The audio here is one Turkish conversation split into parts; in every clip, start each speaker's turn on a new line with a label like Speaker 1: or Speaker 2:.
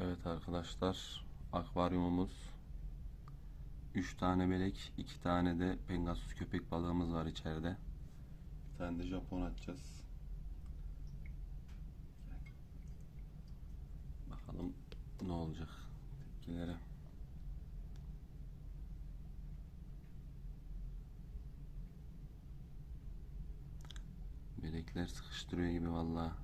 Speaker 1: Evet arkadaşlar akvaryumumuz 3 tane melek 2 tane de pengasus köpek balığımız var içeride. Bir tane de Japon açacağız. Bakalım ne olacak tepkileri. Melekler sıkıştırıyor gibi vallahi.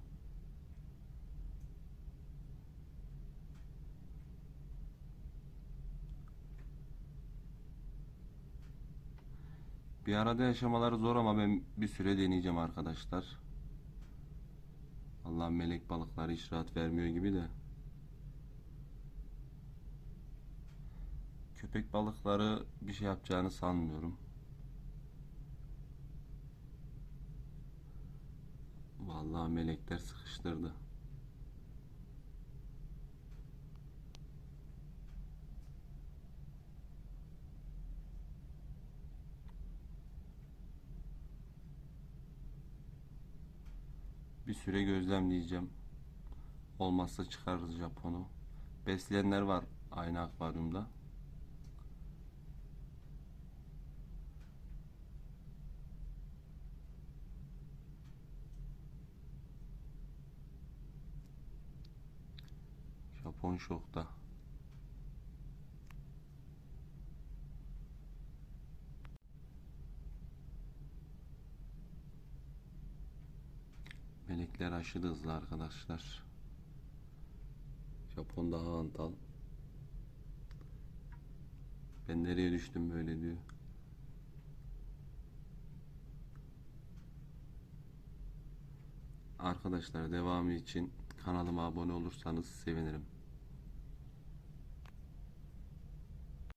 Speaker 1: Bir arada yaşamaları zor ama ben bir süre deneyeceğim arkadaşlar. Allah melek balıkları hiç rahat vermiyor gibi de. Köpek balıkları bir şey yapacağını sanmıyorum. Vallahi melekler sıkıştırdı. Bir süre gözlemleyeceğim. Olmazsa çıkarırız Japon'u. Besleyenler var aynı akvaryumda. Japon şokta. Melekler aşırı hızlı arkadaşlar. Japon antal. Ben nereye düştüm böyle diyor. Arkadaşlar devamı için kanalıma abone olursanız sevinirim.